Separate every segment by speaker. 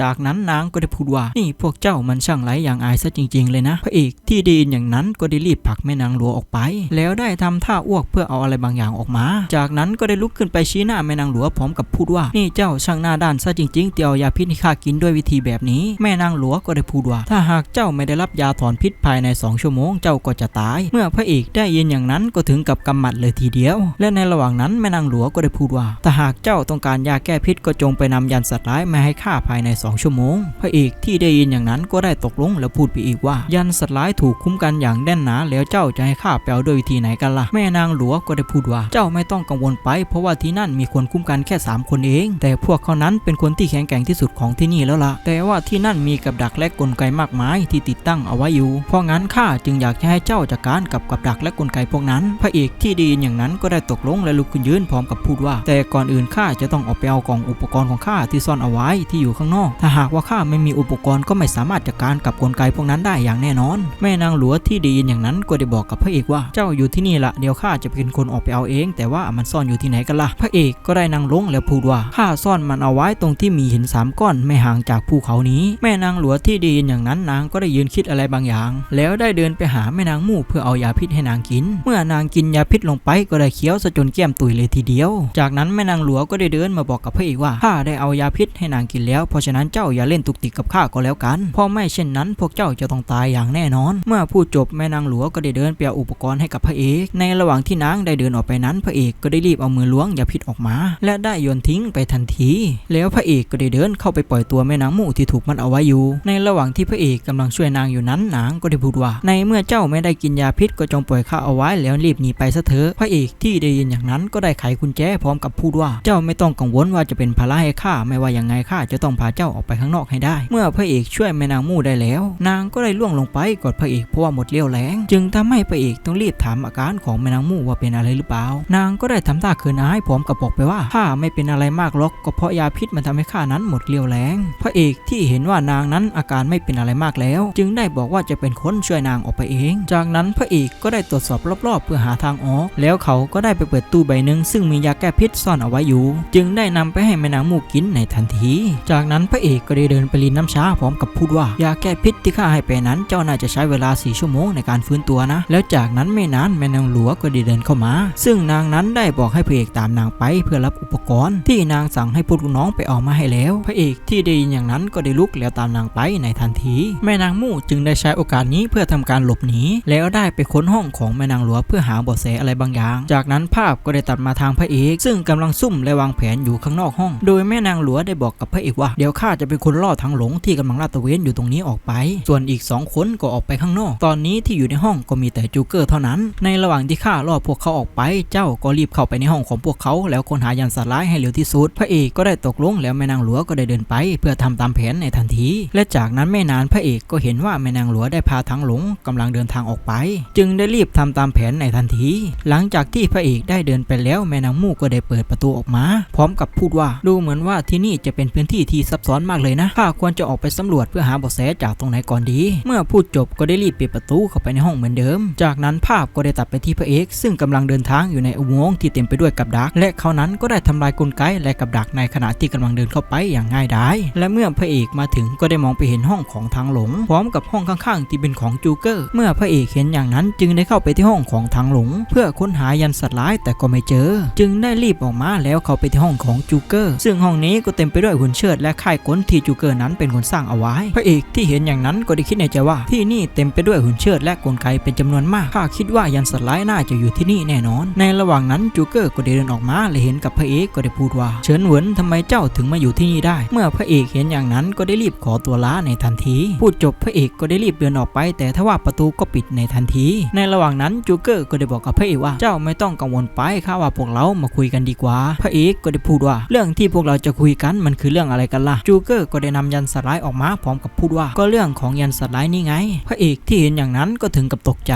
Speaker 1: จากนั้นนางก็ได้พูดว่า นี่พวกเจ้ามันช่างไร้อย่างอายซะจริง ๆ เลยนะ พระเอกที่ดีนอย่างนั้นก็ได้รีบผลักแม่นางหลวงออกไป แล้วได้ทำท่าอ้วกเพื่อเอาอะไรบางอย่างออกมา จากนั้นก็ได้ลุกขึ้นไปชี้หน้าแม่นางหลวงพร้อมกับพูดว่า นี่เจ้าช่างหน้าด้านซะจริง ๆ เตียวยาพิษให้ข้ากินด้วยวิธีแบบนี้ แม่นางหลวงก็ได้พูดว่า ถ้าหากเจ้าไม่ได้รับยาถอนพิษภายในสองชั่วโมงเจ้าก็จะตาย เมื่อพระเอกได้ยินอย่างนั้นก็ถึงกับกำหมัดเลยทีเดียว และในระหว่างนั้นแม่นางหลวงก็ได้พูดว่า ถ้าหากเจ้าต้องการยาแก้พิษก็จงไปนำยันสัตว์ร้ายมาให้ข้าภายในสองชั่วโมง พระเอกที่ได้ยินอย่างนั้นก็ได้ตกลงแล้วพูดไปอีกว่า ยันสัตว์ร้ายถูกคุ้มกันอย่างแน่นหนาแล้วเจ้าจะให้ข้าไปเอาด้วยวิธีไหนกันล่ะ แม่นางหลวงก็ได้พูดว่า เจ้าไม่ต้องกังวลไปเพราะว่าที่นั่นมีคนคุ้มกันแค่ 3 คนเอง แต่พวกเขานั้นเป็นคนที่แข็งแกร่งที่สุดของที่นี่แล้วล่ะ แต่ว่าที่นั่นมีกับดักและกลไกมากมายที่ติดตั้งเอาไว้อยู่ เพราะงั้นข้าจึงอยากจะให้เจ้าจัดการกับกับดักและกลไกพวกนั้น พระเอกที่ไดีนอย่างนั้นก็ได้ตกลงและลุกขึ้นยืนพร้อมกับพูดว่า แต่ก่อนอื่นข้าจะต้องออกไปเอากล่องอุปกรณ์ของข้าที่ซ่อนเอาไว้ที่อยู่ข้างนอกถ้าหากว่าข้าไม่มีอุปกรณ์ก็ไม่สามารถจัดการกับกลไกพวกนั้นได้อย่างแน่นอน แม่นางหลวงที่ไดีนอย่างนั้นก็ได้บอกกับพระเอกว่าเจ้าอยู่ที่นี่ละเดี๋ยวข้าจะเป็นคนออกไปเอาเอง แต่ว่ามันซ่อนอยู่ที่ไหนกันล่ะพระเอกก็ได้นั่งลงแล้วพูดว่าข้าซ่อนมันเอาไว้ตรงที่มีหินสามก้อนไม่ห่างจากภูเขานี้ แม่นางหลวงที่ไดีนอย่างนั้นนางก็ได้ยืนคิดอะไรบางอย่าง แล้วได้เดินไปหาแม่นางมู่เพื่อเอายาพิษให้นางกิน เมื่อนางกินยาพิษลงไปก็ได้เคี้ยวซะจนแก้มตุยเลยทีเดียว จากนั้นแม่นางหลวงก็ได้เดินมาบอกกับพระเอกว่าข้าได้เอายาพิษให้นางกินแล้วเพราะฉะนั้นเจ้าอย่าเล่นตุกติกกับข้าก็แล้วกัน เพราะไม่เช่นนั้นพวกเจ้าจะต้องตายอย่างแน่นอน เมื่อพูดจบแม่นางหลวงก็ได้เดินไปเอาอุปกรณ์ให้กับพระเอก ในระหว่างที่นางได้เดินออกไปนั้น พระเอกก็ได้รีบเอามือล้วงยาพิษออกมา และได้โยนทิ้งไปทันที แล้วพระเอกก็ได้เดินเข้าไปปล่อยตัวแม่นางมู่ที่ถูกมัดเอาไว้อยู่ ในระหว่างที่พระเอกกำลังช่วยนางอยู่นั้นนางก็ได้พูดว่า ในเมื่อเจ้าไม่ได้กินยาพิษก็จงปล่อยข้าเอาไว้แล้วรีบหนีไปซะเถอะ พระเอกที่ได้ยินอย่างนั้นก็ได้ไขกุญแจพร้อมกับพูดว่า เจ้าไม่ต้องกังวลว่าจะเป็นภาระให้ข้าไม่ว่ายังไงข้าจะต้องพาเจ้าออกไปข้างนอกให้ได้ เมื่อพระเอกช่วยแม่นางมู่ได้แล้ว นางก็ได้ล่วงลงไปกอดพระเอกเพราะว่าหมดเรี่ยวแรง จึงทำให้พระเอกต้องรีบถามอาการของแม่นางมู่ว่าเป็นอะไรหรือเปล่า นางก็ได้ทำท่าเขินอายพร้อมกับบอกไปว่าข้าไม่เป็นอะไรมากหรอกก็เพราะยาพิษมันทำให้ข้านั้นหมดเรี่ยวแรง พระเอกที่เห็นว่านางนั้นอาการไม่เป็นอะไรมากแล้ว จึงได้บอกว่าจะเป็นคนช่วยนางออกไปเอง จากนั้นพระเอกก็ได้ตรวจสอบรอบๆ เพื่อหาทางออก แล้วเขาก็ได้ไปเปิดตู้ใบหนึ่งซึ่งมียาแก้พิษซ่อนเอาไว้อยู่ จึงได้นำไปให้แม่นางมู่กินในทันที จากนั้นพระเอกก็ได้เดินไปรินน้ำชาพร้อมกับพูดว่ายาแก้พิษที่ข้าให้ไปนั้น เจ้าน่าจะใช้เวลา4ชั่วโมงในการฟื้นตัวนะ แล้วจากนั้นไม่นานแม่นางหลวงก็ได้เดินเข้ามา ซึ่งนางนั้นได้บอกให้พระเอกตามนางไปเพื่อรับอุปกรณ์ ที่นางสั่งให้พวกลูกน้องไปเอามาให้แล้ว พระเอกที่ได้ยินอย่างนั้นก็ได้ลุกแล้วตามนางไปในทันที แม่นางมู่จึงได้ใช้โอกาสนี้เพื่อทำการหลบหนีแล้วได้ไปค้นห้องของแม่นางหลวงเพื่อหาเบาะแสอะไรบางอย่าง จากนั้นภาพก็ได้ตัดมาทางพระเอก ซึ่งกำลังซุ่มและวางแผนอยู่ข้างนอกห้อง โดยแม่นางหลวงได้บอกกับพระเอกว่าเดี๋ยวข้าาจะเป็นคนล่อทางหลงที่กำลังลาดตระเวนอยู่ตรงนี้ออกไป ส่วนอีกสองคนก็ออกไปข้างนอก ตอนนี้ที่อยู่ในห้องก็มีแต่จูเกอร์เท่านั้น ในระหว่างที่ข้าล่อพวกเขาออกไป เจ้าก็รีบเข้าไปในห้องของพวกเขา แล้วค้นหายันสัตว์ร้ายให้เร็วที่สุด พระเอกก็ได้ตกลงแล้วแม่นางหลวงก็ได้เดินไป เพื่อทำตามแผนในทันที และจากนั้นไม่นานพระเอกก็เห็นว่าแม่นางหลวงได้พาทางหลงกำลังเดินทางออกไป จึงได้รีบทำตามแผนในทันที หลังจากที่พระเอกได้เดินไปแล้วแม่นางมู่ก็ได้เปิดประตูออกมา พร้อมกับพูดว่าดูเหมือนว่าที่นี่จะเป็นพื้นที่ที่ซับซ้อนมากเลยนะข้าควรจะออกไปสำรวจเพื่อหาเบาะแสจากตรงไหนก่อนดี เมื่อพูดจบก็ได้รีบปิดประตูเข้าไปในห้องเหมือนเดิม จากนั้นภาพก็ได้ตัดไปที่พระเอกซึ่งกำลังเดินทางอยู่ในอุโมงค์ที่เต็มไปด้วยกับดัก และเขานั้นก็ได้ทำลายกลไกและกับดักในขณะที่กำลังเดินเข้าไปอย่างง่ายดายและเมื่อพระเอกมาถึงก็ได้มองไปเห็นห้องของทางหลง พร้อมกับห้องข้างๆ ที่เป็นของจูเกอร์ เมื่อพระเอกเห็นอย่างนั้นจึงได้เข้าไปที่ห้องของทางหลง เพื่อค้นหายันสัตว์ร้ายแต่ก็ไม่เจอ จึงได้รีบออกมาแล้วเข้าไปที่ห้องของจูเกอร์ ซึ่งห้องนี้ก็เต็มไปด้วยหุ่นเชิดและค่ายกลที่จูเกอร์นั้นเป็นคนสร้างเอาไว้ พระเอกที่เห็นอย่างนั้นก็ได้คิดในใจว่า ที่นี่เต็มไปด้วยหุ่นเชิดและกลไกเป็นจำนวนมากข้าคิดว่ายันสัตว์ร้ายน่าจะอยู่ที่นี่แน่นอน ในระหว่างนั้นจูเกอร์ก็ได้เดินออกมาและเห็นกับพระเอกก็ได้พูดว่า เฉินเหวินทำไมเจ้าถึงมาอยู่ที่นี่ได้ เมื่อพระเอกเห็นอย่างนั้นก็ได้รีบขอตัวลาในทันที พูดจบพระเอกก็ได้รีบเดินออกไป แต่ทว่าประตูก็ปิดในทันที ในระหว่างนั้นจูเกอร์ก็ได้บอกกับพระเอกว่าเจ้าไม่ต้องกังวลไปข้าว่าพวกเรามาคุยกันดีกว่า พระเอกก็ได้พูดว่า เรื่องที่พวกเราจะคุยกันมันคือเรื่องอะไรกันล่ะจูเกอร์ก็ได้นำยันสัตว์ร้ายออกมาพร้อมกับพูดว่าก็เรื่องของยันสัตว์ร้ายนี่ไง พระเอกที่เห็นอย่างนั้นก็ถึงกับตกใจ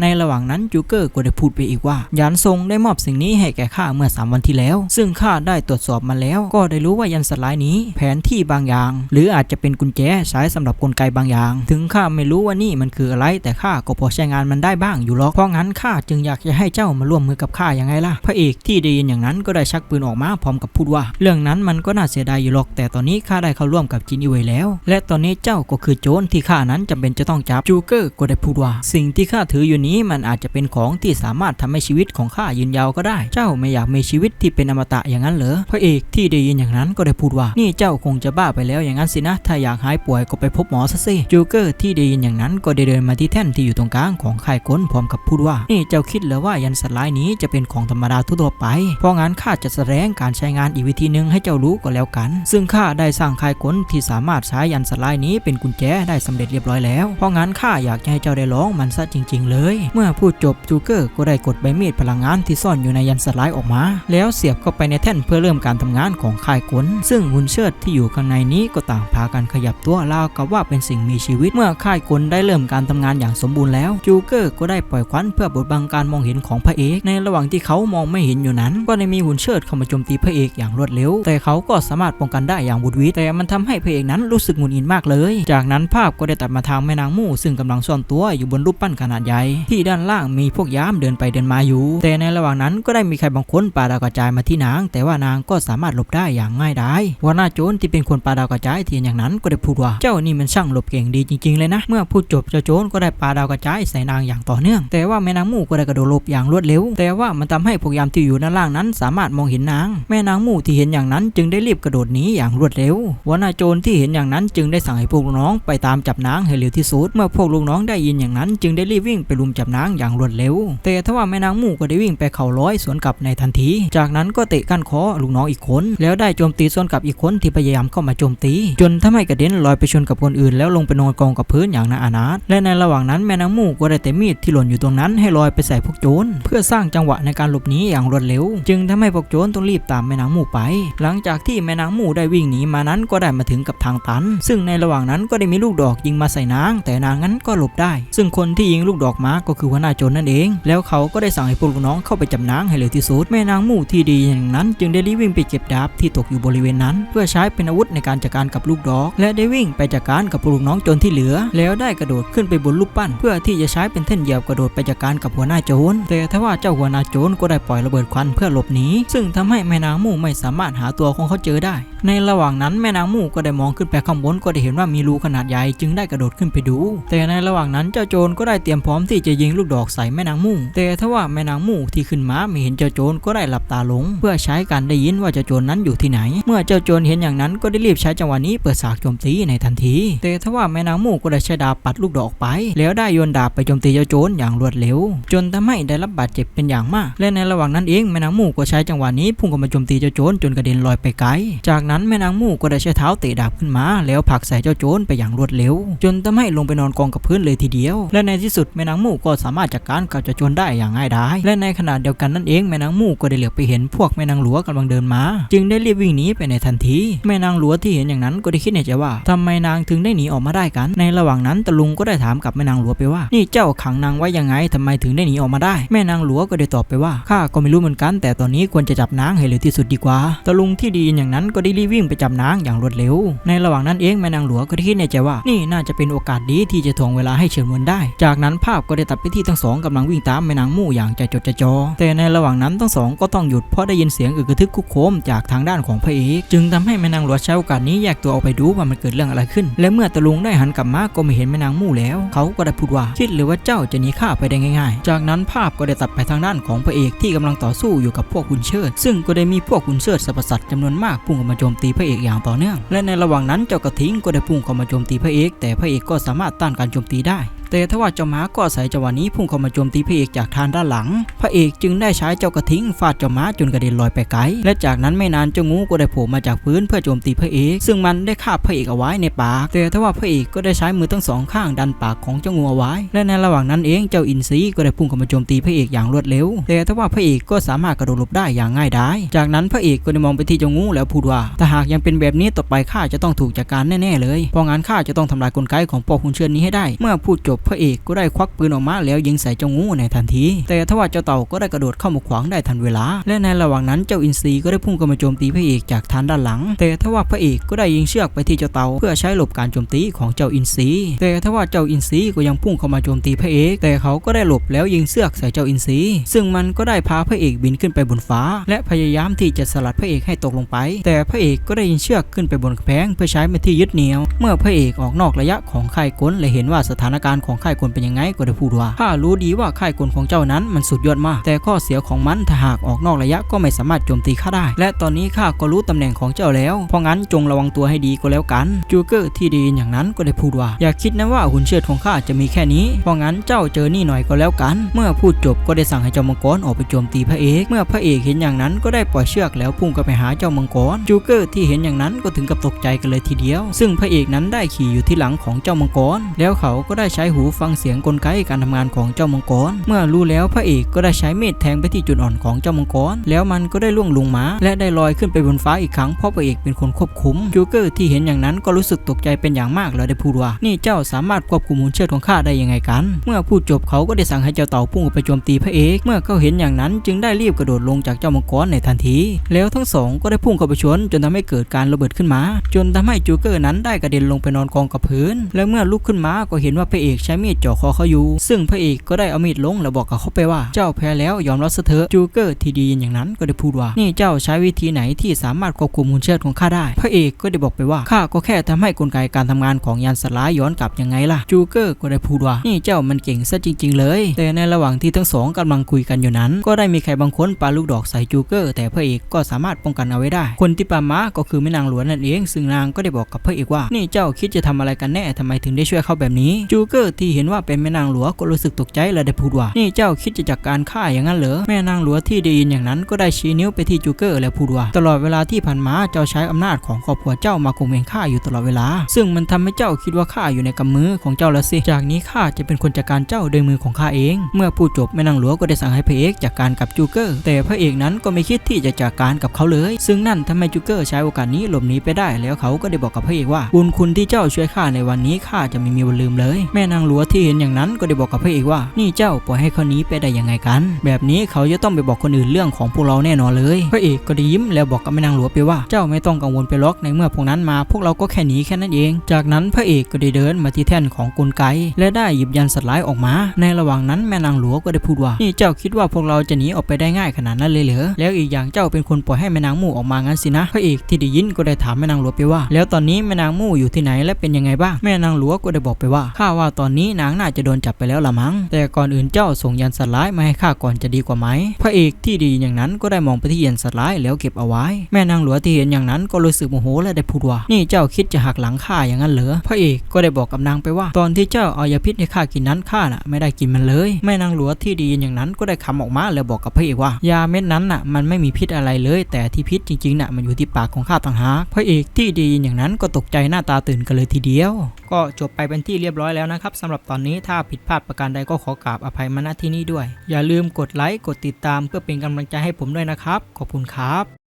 Speaker 1: ในระหว่างนั้นจูเกอร์ก็ได้พูดไปอีกว่ายันทรงได้มอบสิ่งนี้ให้แก่ข้าเมื่อ 3 วันที่แล้ว ซึ่งข้าได้ตรวจสอบมาแล้ว ก็ได้รู้ว่ายันสัตว์ร้ายนี้ แผนที่บางอย่าง หรืออาจจะเป็นกุญแจใช้สำหรับกลไกบางอย่าง ถึงข้าไม่รู้ว่านี่มันคืออะไร แต่ข้าก็พอใช้งานมันได้บ้างอยู่หรอกเพราะงั้นข้าจึงอยากจะให้เจ้ามาร่วมมือกับข้าอย่างไงล่ะ พระเอกที่ได้ยินอย่างนั้นก็ได้ชักปืนออกมาพร้อมกับพูดว่า เรื่องนั้นมันก็น่าเสียดายอยู่หรอกแต่ตอนนี้ข้าได้เข้าร่วมกับจินอีเวยแล้ว และตอนนี้เจ้าก็คือโจรที่ข้านั้นจำเป็นจะต้องจับจูเกอร์ก็ได้พูดว่า สิ่งที่ข้าถืออยู่นี้มันอาจจะเป็นของที่สามารถทำให้ชีวิตของข้ายืนยาวก็ได้ เจ้าไม่อยากมีชีวิตที่เป็นอมตะอย่างนั้นเหรอพระเอกที่ได้ยินอย่างนั้นก็ได้พูดว่า นี่เจ้าคงจะบ้าไปแล้วอย่างนั้นสินะ ถ้าอยากหายป่วยก็ไปพบหมอซะสิจูเกอร์ที่ได้ยินอย่างนั้นก็ได้เดินมาที่แท่นที่อยู่ตรงกลางของค่ายกลพร้อมกับพูดว่า นี่เจ้าคิดเหรือว่ายันสลายนี้จะเป็นของธรรมดาทั่วไป เพราะงั้นข้าจะแสดงการใช้งานอีกวิธีหนึ่งให้เจ้ารู้ก็แล้วกัน ซึ่งข้าได้สร้างค่ายกลที่สามารถใช้ยันสลายนี้เป็นกุญแจได้สำเร็จเรียบร้อยแล้ว เพราะงั้นข้าอยากให้เจ้าได้ลองมันซะจริง ๆ เลย เมื่อพูดจบจูเกอร์ก็ได้กดใบมีดพลังงานที่ซ่อนอยู่ในยันสลายออกมา แล้วเสียบเข้าไปในแท่นเพื่อเริ่มการทำงานของค่ายกลซึ่งหุ่นเชิดที่อยู่ข้างในนี้ก็ต่างพากันขยับตัวราวกับว่าเป็นสิ่งมีชีวิต เมื่อค่ายกลได้เริ่มการทำงานอย่างสมบูรณ์แล้วจูเกอร์ก็ได้ปล่อยควันเพื่อบดบังการมองเห็นของพระเอกในระหว่างที่เขามองไม่เห็นอยู่นั้น ก็ได้มีหุ่นเชิดเข้ามาโจมตีพระเอกอย่างรวดเร็ว แต่เขาก็สามารถป้องกันได้อย่างบุดวิดแต่มันทำให้พระเอกนั้นรู้สึกหงุดหงิดมากเลย จากนั้นภาพก็ได้ตัดมาทางแม่นางมู่ซึ่งกำลังซ่อนตัวอยู่บนรูปปั้นขนาดใหญ่ที่ด้านล่างมีพวกยามเดินไปเดินมาอยู่ แต่ในระหว่างนั้นก็ได้มีใครบางคนปาดาวกระจายมาที่นาง แต่ว่านางก็สามารถหลบได้อย่างง่ายดายหัวหน้าโจรที่เป็นคนปาดาวกระจายที่อย่างนั้นก็ได้พูดว่าเจ้านี่มันช่างหลบเก่งดีจริงๆเลยนะ เมื่อพูดจบเจ้าโจรก็ได้ปาดาวกระจายใส่นางอย่างต่อเนื่อง แต่ว่าแม่นางมู่ก็ได้กระโดดหลบอย่างรวดเร็ว แต่ว่ามันทำให้พวกยามที่อยู่ด้านล่างนั้น สามารถมองเห็นนาง แม่นางมู่ที่เห็นอย่างนั้น จึงได้รีบกระโดดหนีอย่างรวดเร็วหัวหน้าโจรที่เห็นอย่างนั้นจึงได้สั่งให้พวกลูกน้องไปตามจับนางให้เร็วที่สุด เมื่อพวกลูกน้องได้ยินอย่างนั้น จึงได้รีบวิ่งไปลุมจับนางอย่างรวดเร็ว แต่ทว่าแม่นางมู่ก็ได้วิ่งไปเข่าร้อยสวนกลับในทันที จากนั้นก็เตะก้านคอลูกน้องอีกคน แล้วได้โจมตีสวนกลับอีกคนที่พยายามเข้ามาโจมตี จนทำให้กระเด็นลอยไปชนกับคนอื่น แล้วลงไปนอนกองกับพื้นอย่างน่าอานาถและในระหว่างนั้นแม่นางมู่ก็ได้แต่มีดที่หล่นอยู่ตรงนั้นให้ลอยไปใส่พวกโจรเพื่อสร้างจังหวะในการหลบหนีอย่างรวดเร็ว จึงทำให้พวกโจรต้องรีบตามแม่นางมู่ไป หลังจากที่แม่นางมู่ได้วิ่งหนีมานั้นก็ได้มาถึงกับทางตัน ซึ่งในระหว่างนั้นก็ได้มีลูกดอกยิงมาใส่นาง แต่นางนั้นก็หลบได้ ซึ่งคนที่ยิงลูกดอกมาก็คือหัวหน้าโจรนั่นเอง แล้วเขาก็ได้สั่งให้พวกลูกน้องเข้าไปจับนางให้เร็วที่สุดแม่นางมู่ที่ดีอย่างนั้น จึงได้รีบวิ่งไปเก็บดาบที่ตกอยู่บริเวณนั้น เพื่อใช้เป็นอาวุธในการจัดการกับลูกดอก และได้วิ่งไปจัดการกับพวกลูกน้องโจรที่เหลือ แล้วได้กระโดดขึ้นไปบนรูปปั้น เพื่อที่จะใช้เป็นแท่นเหยียบกระโดดไปจัดการกับหัวหน้าโจรแต่ทว่าเจ้าหัวหน้าโจรก็ได้ปล่อยระเบิดควันเพื่อหลบหนีซึ่งทำให้แม่นางมู่ไม่สามารถหาตัวของเขาเจอได้ ในระหว่างนั้นแม่นางมู่ก็ได้มองขึ้นไปข้างบนก็ได้เห็นว่ามีรูขนาดใหญ่จึงได้กระโดดขึ้นไปดู แต่ในระหว่างนั้นเจ้าโจรก็ได้เตรียมพร้อมที่จะยิงลูกดอกใส่แม่นางมู่ แต่ทว่าแม่นางมู่ที่ขึ้นมาไม่เห็นเจ้าโจรก็ได้หลับตาลง เพื่อใช้การได้ยินว่าเจ้าโจรนั้นอยู่ที่ไหน เมื่อเจ้าโจรเห็นอย่างนั้นก็ได้รีบใช้จังหวะนี้เปิดฉากโจมตีในทันที แต่ทว่าแม่นางมู่ก็ได้ใช้ดาบปัดลูกดอกไป แล้วได้โยนดาบไปโจมตีเจ้าโจรอย่างรวดเร็ว จนทำให้ได้รับบาดเจ็บเป็นอย่างมาก และในระหว่างนั้นเองแม่นางมู่ก็ใช้จังหวะนี้พุ่งเข้ามาโจมตีเจ้าโจรจนกระเด็นลอยไปไกล จากนั้นแม่นางมู่ก็ได้ใช้เท้าเตะดาบขึ้นมา แล้วผลักใส่เจ้าโจรไปอย่างรวดเร็ว จนทำให้ลงไปนอนกองกับพื้นเลยทีเดียว และในที่สุดแม่นางมู่ก็สามารถจัดการกับเจ้าโจรได้อย่างง่ายดาย และในขณะเดียวกันนั่นเองแม่นางมู่ก็ได้เหลือบไปเห็นพวกแม่นางหลวงกำลังเดินมา จึงได้รีบวิ่งหนีไปในทันที แม่นางหลวงที่เห็นอย่างนั้นก็ได้คิดในใจว่าทำไมนางถึงได้หนีออกมาได้กัน ในระหว่างนั้นตะลุงก็ได้ถามกับแม่นางหลวงไปว่า นี่เจ้าขังนางไว้ยังไงทำไมถึงได้หนีออกมาได้ แม่นางหลวงก็ได้ตอบไปว่าข้าก็ไม่รู้เหมือนกัน แต่ตอนนี้ควรจะจับนางให้เร็วที่สุดดีกว่า ตะลุงที่ดีอย่างนั้นก็ได้รีบวิ่งไปจับนางอย่างรวดเร็ว ในระหว่างนั้นเองแม่นางหลวงก็ได้คิดในใจว่า นี่น่าจะเป็นโอกาสดีที่จะถ่วงเวลาให้เฉินเวินได้ จากนั้นภาพก็ได้ตัดไปที่ทั้งสองกำลังวิ่งตามแม่นางมู่อย่างใจจดใจจ่อแต่ในระหว่างนั้นทั้งสองก็ต้องหยุดเพราะได้ยินเสียงอึกระทึกคุกโคมจากทางด้านของพระเอกจึงทำให้แม่นางหลวงใช้โอกาสนี้แยกตัวออกไปดูว่ามันเกิดเรื่องอะไรขึ้น และเมื่อตะลุงได้หันกลับมาก็ไม่เห็นแม่นางมู่แล้ว เขาก็ได้พูดว่าคิดหรือว่าเจ้าจะหนีข้าไปได้ง่าย ๆ จากนั้นภาพก็ได้ตัดไปทางด้านของพระเอกที่กำลังต่อสู้อยู่กับพวกขุนเชิด ซึ่งก็ได้มีพวกขุนเชิดสรรพสัตจำนวนมากพุ่งเข้ามาโจมตีพระเอกอย่างต่อเนื่อง และในระหว่างนั้นเจ้ากระทิงก็ได้พุ่งเข้ามาโจมตีพระเอก แต่พระเอกก็สามารถต้านการโจมตีได้ แต่ทว่าเจ้าม้าก็อาศัยจังหวะนี้พุ่งเข้ามาโจมตีพระเอกจากทางด้านหลัง พระเอกจึงได้ใช้เจ้ากระทิงฟาดเจ้าม้าจนกระเด็นลอยไปไกล และจากนั้นไม่นานเจ้างูก็ได้โผล่มาจากพื้นเพื่อโจมตีพระเอก ซึ่งมันได้คาบพระเอกเอาไว้ในปาก แต่ทว่าพระเอกก็ได้ใช้มือทั้งสองข้างดันปากของเจ้างูเอาไว้ และในระหว่างนั้นเองเจ้าอินทรีก็ได้พุ่งเข้ามาโจมตีพระเอกอย่างรวดเร็ว แต่ทว่าพระเอกก็สามารถกระโดดหลบได้อย่างง่ายดาย จากนั้นพระเอกก็ได้มองไปที่เจ้างูแล้วพูดว่า ถ้าหากยังเป็นแบบนี้ต่อไปข้าจะต้องถูกจัดการแน่ๆเลย เพราะงั้นข้าจะต้องทำลายกลไกของปอกหุ่นเชิญนี้ให้ได้ เมื่อพูดจบพระเอกก็ได้ควักปืนออกมาแล้วยิงใส่เจ้างูในทันที แต่ทว่าเจ้าเต่าก็ได้กระโดดเข้ามาขวางได้ทันเวลา และในระหว่างนั้นเจ้าอินทรีก็ได้พุ่งเข้ามาโจมตีพระเอกจากทางด้านหลัง แต่ทว่าพระเอกก็ได้ยิงเชือกไปที่เจ้าเต่าเพื่อใช้หลบการโจมตีของเจ้าอินทรีแต่ทว่าเจ้าอินทรีก็ยังพุ่งเข้ามาโจมตีพระเอก แต่เขาก็ได้หลบแล้วยิงเชือกใส่เจ้าอินทรีซึ่งมันก็ได้พาพระเอกบินขึ้นไปบนฟ้า และพยายามที่จะสลัดพระเอกให้ตกลงไป แต่พระเอกก็ได้ยิงเชือกขึ้นไปบนกำแพงเพื่อใช้เป็นที่ยึดเหนี่ยว เมื่อพระเอกออกนอกระยะของค่ายกลและเห็นว่าสถานการณ์ของค่ายกลเป็นยังไงก็ได้พูดว่าข้ารู้ดีว่าค่ายกลของเจ้านั้นมันสุดยอดมาก แต่ข้อเสียของมันถ้าหากออกนอกระยะก็ไม่สามารถโจมตีข้าได้ และตอนนี้ข้าก็รู้ตำแหน่งของเจ้าแล้ว เพราะงั้นจงระวังตัวให้ดีก็แล้วกันจูเกอร์ที่ดีอย่างนั้นก็ได้พูดว่า อย่าคิดนะว่าหุ่นเชิดของข้าจะมีแค่นี้ เพราะงั้นเจ้าเจอนี่หน่อยก็แล้วกัน เมื่อพูดจบก็ได้สั่งให้เจ้ามังกรออกไปโจมตีพระเอก เมื่อพระเอกเห็นอย่างนั้นก็ได้ปล่อยเชือกแล้วพุ่งกลับไปหาเจ้ามังกรจูเกอร์ที่เห็นอย่างนั้นก็ถึงกับตกใจกันเลยทีเดียว ซึ่งพระเอกนั้นได้ขี่อยู่ที่หลังของเจ้ามังกรแล้วเขาก็ได้ใช้หูฟังเสียงกลไกการทำงานของเจ้ามังกร เมื่อรู้แล้วพระเอกก็ได้ใช้มีดแทงไปที่จุดอ่อนของเจ้ามังกร แล้วมันก็ได้ล่วงลงมา และได้ลอยขึ้นไปบนฟ้าอีกครั้งเพราะพระเอกเป็นคนควบคุมจูเกอร์ที่เห็นอย่างนั้นก็รู้สึกตกใจเป็นอย่างมากแล้วได้พูดว่า นี่เจ้าสามารถควบคุมหุ่นเชิดของข้าได้ยังไงกัน เมื่อพูดจบเขาก็ได้สั่งให้เจ้าเต่าพุ่งออกไปโจมตีพระเอก เมื่อเขาเห็นอย่างนั้นจึงได้รีบกระโดดลงจากเจ้ามังกรในทันที แล้วทั้งสองก็ได้พุ่งเข้าไปชนจนทำให้เกิดการระเบิดขึ้นมา จนทำให้จูเกอร์นั้นได้กระเด็นลงไปนอนกองกับพื้น และเมื่อลุกขึ้นมาก็เห็นว่าพระเอกใช้มีดจ่อคอเขาอยู่ ซึ่งพระเอกก็ได้เอามีดลงแล้วบอกกับเขาไปว่า เจ้าแพ้แล้วยอมรับเถอะจูเกอร์ที่ดีอย่างนั้นก็ได้พูดว่า นี่เจ้าใช้วิธีไหนที่สามารถควบคุมหุ่นเชิดของข้าได้ พระเอกก็ได้บอกไปว่าข้าก็แค่ทำให้กลไกการทำงานของยานสลายย้อนกลับยังไงล่ะ จูเกอร์ก็ได้พูดว่า นี่เจ้ามันเก่งซะจริง ๆ เลย แต่ในระหว่างที่ทั้งสองกำลังคุยกันอยู่นั้น ก็ได้มีใครบางคนปาลูกดอกใส่จูเกอร์ แต่พระเอกก็สามารถป้องกันเอาไว้ได้ คนที่ปามาก็คือแม่นางหลวงนั่นเอง ซึ่งนางก็ได้บอกกับพระเอกว่า นี่เจ้าคิดจะทำอะไรกันแน่ทำไมถึงได้ช่วยเขาแบบนี้ จูเกอร์ที่เห็นว่าเป็นแม่นางหลวงก็รู้สึกตกใจและได้พูดว่า นี่เจ้าคิดจะจัดการข้าอย่างนั้นเหรอ แม่นางหลวงที่ได้ยินอย่างนั้นก็ได้ชี้นิ้วไปที่จูเกอร์และพูดว่า ตลอดเวลาที่ผ่านมาเจ้าใช้อำนาจของครอบครัวเจ้ามาข่มเหงข้าอยู่ตลอดเวลา ซึ่งมันทำให้เจ้าคิดว่าข้าอยู่ในกำมือของเจ้าแล้วสิ จากนี้ข้าจะเป็นคนจัดการเจ้าโดยมือของข้าเอง เมื่อพูดจบแม่นางหลวงก็ได้สั่งให้พระเอกจัดการกับจูเกอร์ แต่พระเอกนั้นก็ไม่คิดที่จะจัดการกับเขาเลย ซึ่งนั่นทำให้จูเกอร์ใช้โอกาสนี้หลบหนีไปได้แล้วเขาก็ได้บอกกับพระเอกว่าบุญคุณที่เจ้าช่วยข้าในวันนี้ข้าจะไม่มีวันลืมเลย แม่นางหลวงที่เห็นอย่างนั้นก็ได้บอกกับพระเอกว่า นี่เจ้าปล่อยให้เขานี้ไปได้ยังไงกัน แบบนี้เขาจะต้องไปบอกคนอื่นเรื่องของพวกเราแน่นอนเลย พระเอกก็ได้ยิ้มแล้วบอกกับแม่นางหลวงไปว่า เจ้าไม่ต้องกังวลไปหรอกในเมื่อพวกนั้นมา พวกเราก็แค่หนีแค่นั้นเอง จากนั้นพระเอกก็ได้เดินมาที่แท่นของกลไก และได้หยิบยันสัตว์ลายออกมา ในระหว่างนั้นแม่นางหลวงก็ได้พูดว่า นี่เจ้าคิดว่าพวกเราจะหนีออกไปได้ง่ายขนาดนั้นเลยเหรอ แล้วอีกอย่างเจ้าเป็นคนปล่อยให้แม่นางมู่ออกมางั้นสินะ พระเอกที่ได้ยินก็ได้ถามแม่นางหลวงไปว่า แล้วตอนนี้แม่นางมู่อยู่ที่ไหนและเป็นยังไงบ้าง แม่นางหลวงก็ได้บอกไปว่าข้าว่าตอนนี้นางน่าจะโดนจับไปแล้วละมั้ง แต่ก่อนอื่นเจ้าส่งยันสลายมาให้ข้าก่อนจะดีกว่าไหม พระเอกที่ดีอย่างนั้นก็ได้มองไปที่ยันสลายแล้วเก็บเอาไว้ แม่นางหลวงที่เห็นอย่างนั้นก็รู้สึกโมโหและได้พูดว่า นี่เจ้าคิดจะหักหลังข้าอย่างนั้นเหรอ พระเอกก็ได้บอกกับนางไปว่า ตอนที่เจ้าเอายาพิษให้ข้ากินนั้นข้าน่ะไม่ได้กินมันเลย แม่นางหลวงที่ดีอย่างนั้นก็ได้คำออกมาแล้วบอกกับพระเอกว่ายาเม็ดนั้นน่ะมันไม่มีพิษอะไรเลย แต่ที่พิษจริงๆน่ะมันอยู่ที่ปากของข้าต่างหากพระเอกที่ดีอย่างนั้นก็ตกใจหน้าตาตื่นกันเลยทีเดียว ก็จบไปเป็นที่เรียบร้อยแล้วนะครับสำหรับตอนนี้ถ้าผิดพลาดประการใดก็ขอกราบอภัยมาณที่นี้ด้วย อย่าลืมกดไลค์กดติดตามเพื่อเป็นกำลังใจให้ผมด้วยนะครับ ขอบคุณครับ